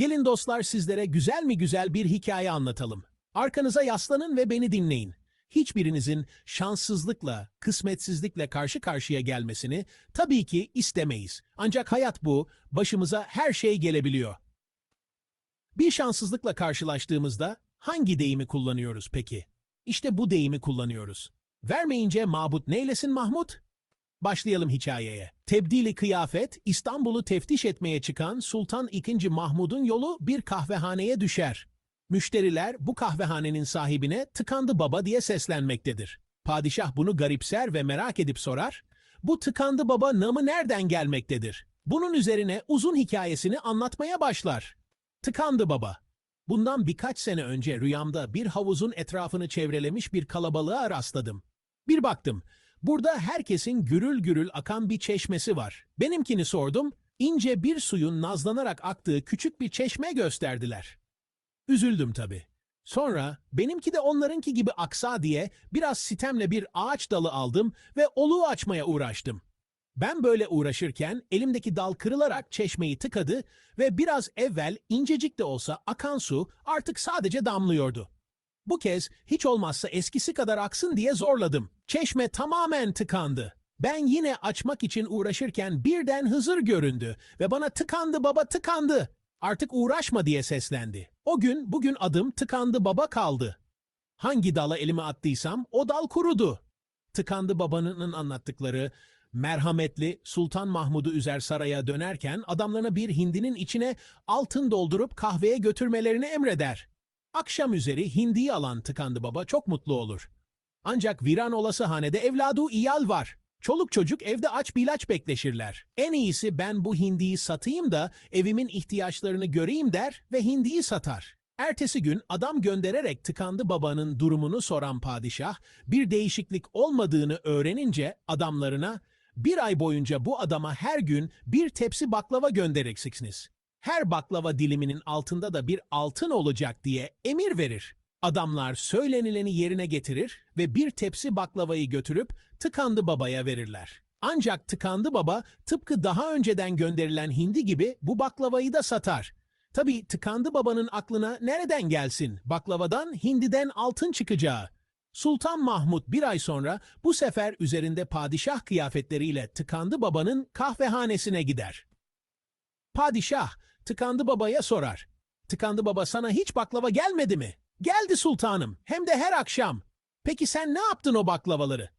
Gelin dostlar sizlere güzel mi güzel bir hikaye anlatalım. Arkanıza yaslanın ve beni dinleyin. Hiçbirinizin şanssızlıkla, kısmetsizlikle karşı karşıya gelmesini tabii ki istemeyiz. Ancak hayat bu, başımıza her şey gelebiliyor. Bir şanssızlıkla karşılaştığımızda hangi deyimi kullanıyoruz peki? İşte bu deyimi kullanıyoruz. Vermeyince mabut neylesin Mahmut? Başlayalım hikayeye. Tebdili kıyafet, İstanbul'u teftiş etmeye çıkan Sultan II. Mahmud'un yolu bir kahvehaneye düşer. Müşteriler bu kahvehanenin sahibine tıkandı baba diye seslenmektedir. Padişah bunu garipser ve merak edip sorar. Bu tıkandı baba namı nereden gelmektedir? Bunun üzerine uzun hikayesini anlatmaya başlar. Tıkandı baba. Bundan birkaç sene önce rüyamda bir havuzun etrafını çevrelemiş bir kalabalığa rastladım. Bir baktım, burada herkesin gürül gürül akan bir çeşmesi var. Benimkini sordum, ince bir suyun nazlanarak aktığı küçük bir çeşme gösterdiler. Üzüldüm tabii. Sonra benimki de onlarınki gibi aksa diye biraz sitemle bir ağaç dalı aldım ve oluğu açmaya uğraştım. Ben böyle uğraşırken elimdeki dal kırılarak çeşmeyi tıkadı ve biraz evvel incecik de olsa akan su artık sadece damlıyordu. Bu kez hiç olmazsa eskisi kadar aksın diye zorladım. Çeşme tamamen tıkandı. Ben yine açmak için uğraşırken birden Hızır göründü ve bana tıkandı baba tıkandı. Artık uğraşma diye seslendi. O gün bugün adım tıkandı baba kaldı. Hangi dala elimi attıysam o dal kurudu. Tıkandı babanın anlattıkları merhametli Sultan Mahmud'u üzer saraya dönerken adamlarına bir hindinin içine altın doldurup kahveye götürmelerini emreder. Akşam üzeri hindiyi alan tıkandı baba çok mutlu olur. Ancak viran olası hanede evladı iyal var. Çoluk çocuk evde aç bilaç bekleşirler. En iyisi ben bu hindiyi satayım da evimin ihtiyaçlarını göreyim der ve hindiyi satar. Ertesi gün adam göndererek tıkandı babanın durumunu soran padişah bir değişiklik olmadığını öğrenince adamlarına bir ay boyunca bu adama her gün bir tepsi baklava göndereceksiniz. Her baklava diliminin altında da bir altın olacak diye emir verir. Adamlar söylenileni yerine getirir ve bir tepsi baklavayı götürüp tıkandı babaya verirler. Ancak tıkandı baba tıpkı daha önceden gönderilen hindi gibi bu baklavayı da satar. Tabii tıkandı babanın aklına nereden gelsin baklavadan hindiden altın çıkacağı. Sultan Mahmud bir ay sonra bu sefer üzerinde padişah kıyafetleriyle tıkandı babanın kahvehanesine gider. Padişah tıkandı babaya sorar. Tıkandı baba sana hiç baklava gelmedi mi? Geldi sultanım hem de her akşam. Peki sen ne yaptın o baklavaları?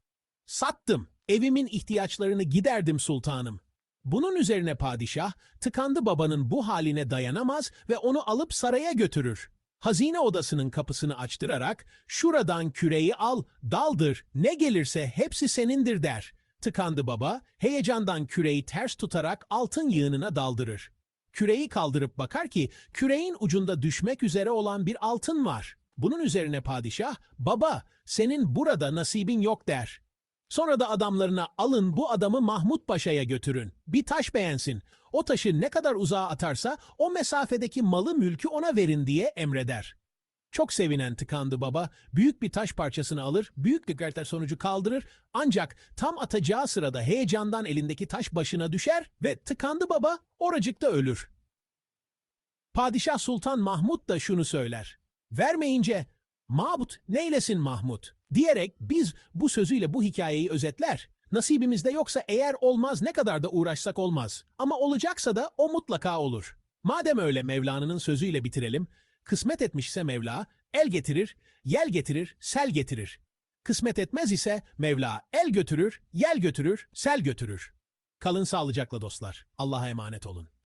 Sattım. Evimin ihtiyaçlarını giderdim sultanım. Bunun üzerine padişah tıkandı babanın bu haline dayanamaz ve onu alıp saraya götürür. Hazine odasının kapısını açtırarak şuradan küreyi al, daldır, ne gelirse hepsi senindir der. Tıkandı baba, heyecandan küreyi ters tutarak altın yığınına daldırır. Küreyi kaldırıp bakar ki küreğin ucunda düşmek üzere olan bir altın var. Bunun üzerine padişah, baba senin burada nasibin yok der. Sonra da adamlarına alın bu adamı Mahmut Paşa'ya götürün. Bir taş beğensin. O taşı ne kadar uzağa atarsa o mesafedeki malı mülkü ona verin diye emreder. Çok sevinen tıkandı baba, büyük bir taş parçasını alır, büyük dikkatler sonucu kaldırır, ancak tam atacağı sırada heyecandan elindeki taş başına düşer ve tıkandı baba oracıkta ölür. Padişah Sultan Mahmud da şunu söyler. Vermeyince, Mahmut neylesin Mahmut diyerek biz bu sözüyle bu hikayeyi özetler. Nasibimizde yoksa eğer olmaz ne kadar da uğraşsak olmaz. Ama olacaksa da o mutlaka olur. Madem öyle Mevlana'nın sözüyle bitirelim. Kısmet etmişse Mevla el getirir, yel getirir, sel getirir. Kısmet etmez ise Mevla el götürür, yel götürür, sel götürür. Kalın sağlıcakla dostlar. Allah'a emanet olun.